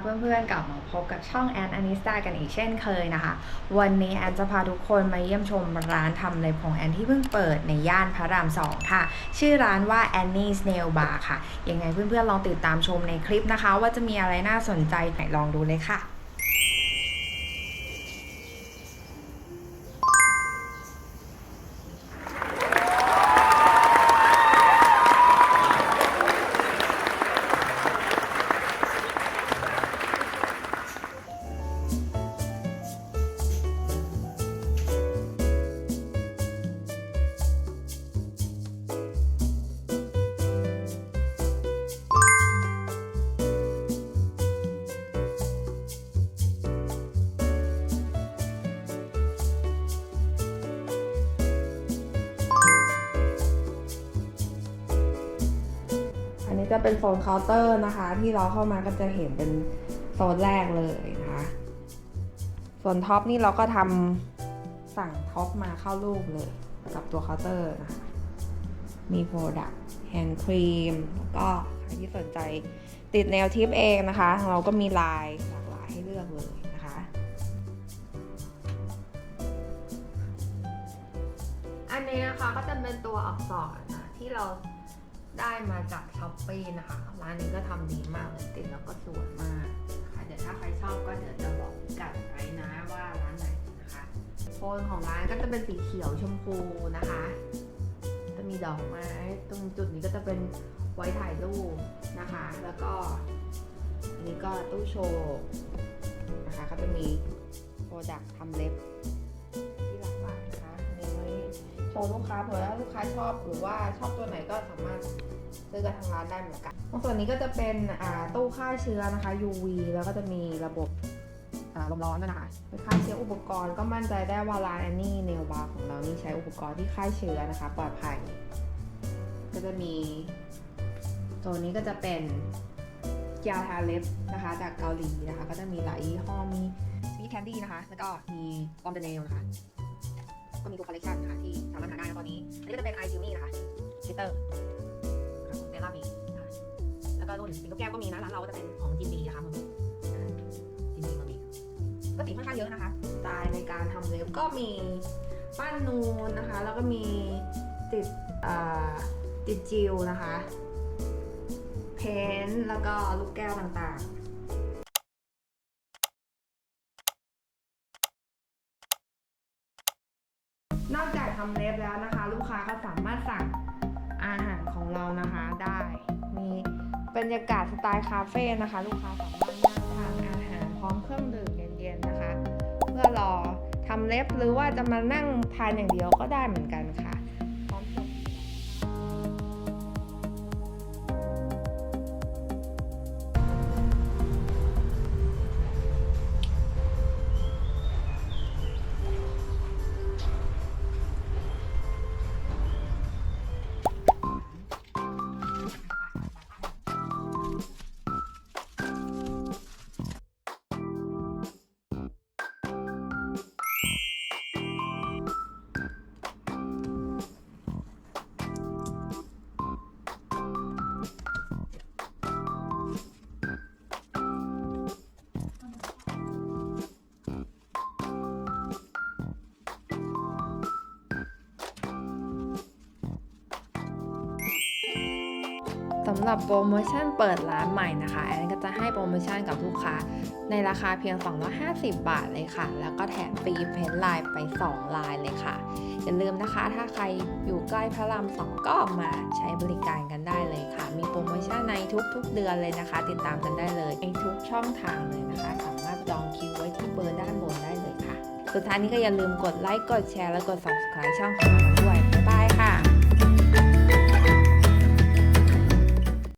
เพื่อนๆกลับมาพบกับช่องแอนอนิสตากันอีกเช่นเคยนะคะ วันนี้แอนจะพาทุกคนมาเยี่ยมชมร้านทำเล็บของแอนที่เพิ่งเปิดในย่านพระรามสองค่ะ ชื่อร้านว่า Annie's Nail Bar ค่ะ ยังไงเพื่อนๆลองติดตามชมในคลิปนะคะ ว่าจะมีอะไรน่าสนใจไหนลองดูเลยค่ะ นี้จะเป็นโซนเคาน์เตอร์นะคะ ที่เราเข้ามาก็จะเห็นเป็นโซนแรกเลยนะคะส่วนท็อปนี่เราก็ทำสั่งท็อปมาเข้ารูปเลย กับตัวเคาน์เตอร์นะคะมีโปรดักต์แฮนด์ครีมแล้วก็ใครที่สนใจติดแนวทิปเองนะคะ เราก็มีลายหลากหลายให้เลือกเลยนะคะ อันนี้นะคะก็จะเป็นตัวอักษรนะที่เรา ได้มาจากช้อปปี้นะคะ ร้านนี้ก็ทำดีมากติดแล้วก็สวยมากนะคะเดี๋ยวถ้าใครชอบก็เดี๋ยวจะบอกพิกัดไว้นะว่าร้านไหนนะคะโทนของร้านก็จะเป็นสีเขียวชมพูนะคะ จะมีดอกไม้ ตรงจุดนี้ก็จะเป็นไว้ถ่ายรูปนะคะ แล้วก็อันนี้ก็ตู้โชว์นะคะก็จะมีโปรดักทำเล็บ โชว์ลูกค้าเผื่อว่าลูกค้าชอบหรือว่าชอบตัวไหนก็สามารถซื้อกับทางร้านได้เหมือนกันตรงส่วนนี้ก็จะเป็นตู้ฆ่าเชื้อนะคะ UV แล้วก็จะมีระบบลมร้อนนะคะเป็นฆ่าเชื้ออุปกรณ์ก็มั่นใจได้ว่าร้านแอนนี่เนลบาร์ของเรานี่ใช้อุปกรณ์ที่ฆ่าเชื้อนะคะ ปลอดภัย ก็จะมี ตัวนี้ก็จะเป็นยาทาเล็บนะคะ จากเกาหลีนะคะ ก็จะมีหลายยี่ห้อมีมีแคนดี้นะคะ แล้วก็มีบอมเดเนลนะคะ อนนี้อันนี้ก็จะเป็นไอคิวนี่นะคะชิตเตอร์เดล่าบีนะคะแล้วก็รุ่นสีลูกแก้วก็มีนะร้านเราก็จะเป็นของจินดีนะคะจินดีมามีก็สีค่อนข้างเยอะนะคะสไตล์ในการทำเล็บก็มีปั้นนูนนะคะ แล้วก็มีติดอ่าติดจิวนะคะ เพนท์แล้วก็ลูกแก้วต่างๆนอกจากทำเล็บแล้วนะคะลูกค้าก็ สามารถสั่งอาหารของเรานะคะได้ มีบรรยากาศสไตล์คาเฟ่นะคะ ลูกค้าสามารถนั่งทานอาหารพร้อมเครื่องดื่มเย็นๆนะคะ เพื่อรอทำเล็บหรือว่าจะมานั่งทานอย่างเดียวก็ได้เหมือนกันค่ะ สำหรับโปรโมชั่นเปิดร้านใหม่นะคะแอนก็จะให้โปรโมชั่นกับลูกค้า ในราคาเพียง 250 บาทเลยค่ะ แล้วก็แถมฟรีเพนไลน์ไป 2 ลายเลยค่ะ อย่าลืมนะคะ ถ้าใครอยู่ใกล้พระรามสองก็มาใช้บริการกันได้เลยค่ะ มีโปรโมชั่นในทุกๆเดือนเลยนะคะ ติดตามกันได้เลยในทุกช่องทางเลยนะคะ สามารถจองคิวไว้ที่เบอร์ด้านบนได้เลยค่ะ สุดท้ายนี้ก็อย่าลืมกดไลค์กดแชร์และกด subscribe ช่องของ